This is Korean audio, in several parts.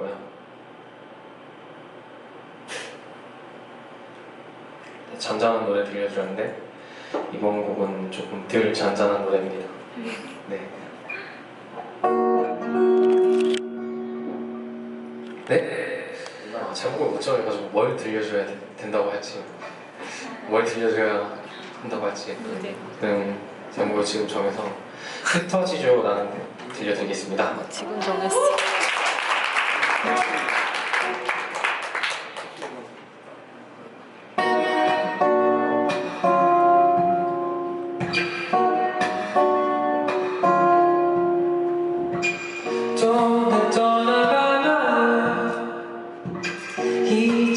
같고요. 잔잔한 노래 들려드렸는데 이번 곡은 조금 덜 잔잔한 노래입니다. 네. 네? 아, 제목을 못 정해가지고 뭘 들려줘야 되- 된다고 할지 뭘 들려줘야 한다고 할지 네. 그냥 제목을 지금 정해서 흩어지죠라는 들려드리겠습니다. 지금 정했어.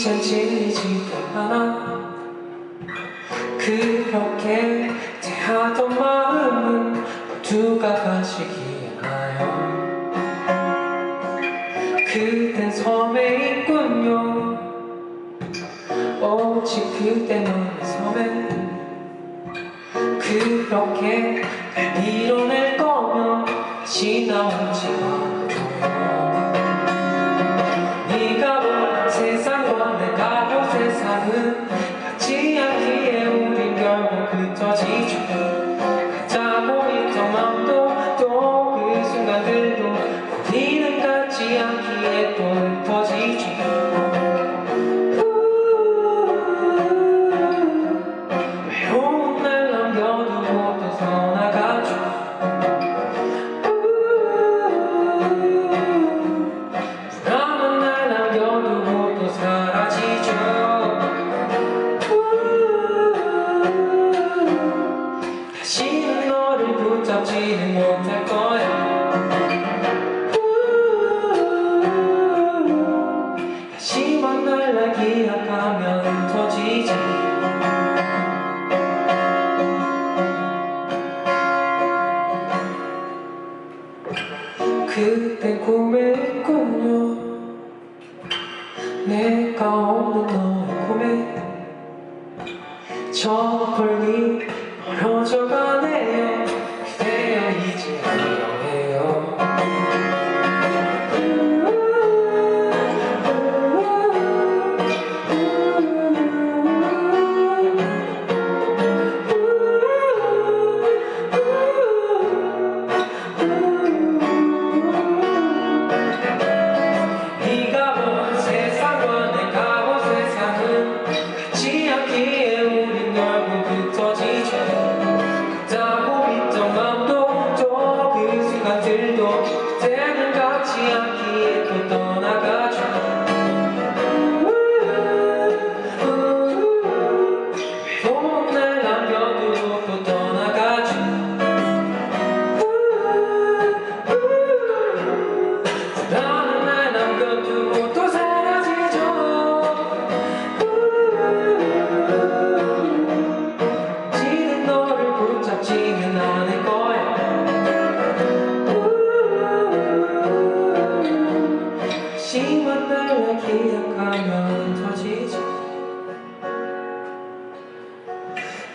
질리지도 않아. 그렇게 대하던 마음은 모두가 가시기에 하여 그댄 섬에 있군요. 오직 그대만의 섬에. 그렇게 날 밀어낼 거면 다시 나오지 않 우린 결국 흩어지죠 가자고 있던 맘도 또 그 순간들도 우리는 같지 않기에 또 흩어지죠 꿈에 있군요. 내가 없는 너의 꿈에 저 멀리 멀어져 가네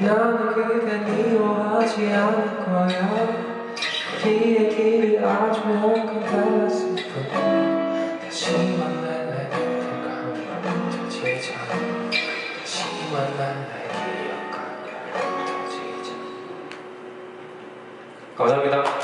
나는 그대 미워하지 않을 거야. 그의 길이 아주 약간 달랐을 뿐 다시 만날 날 기억하면 터지잖아 다시 만날 날 기억하면 터지잖아 감사합니다.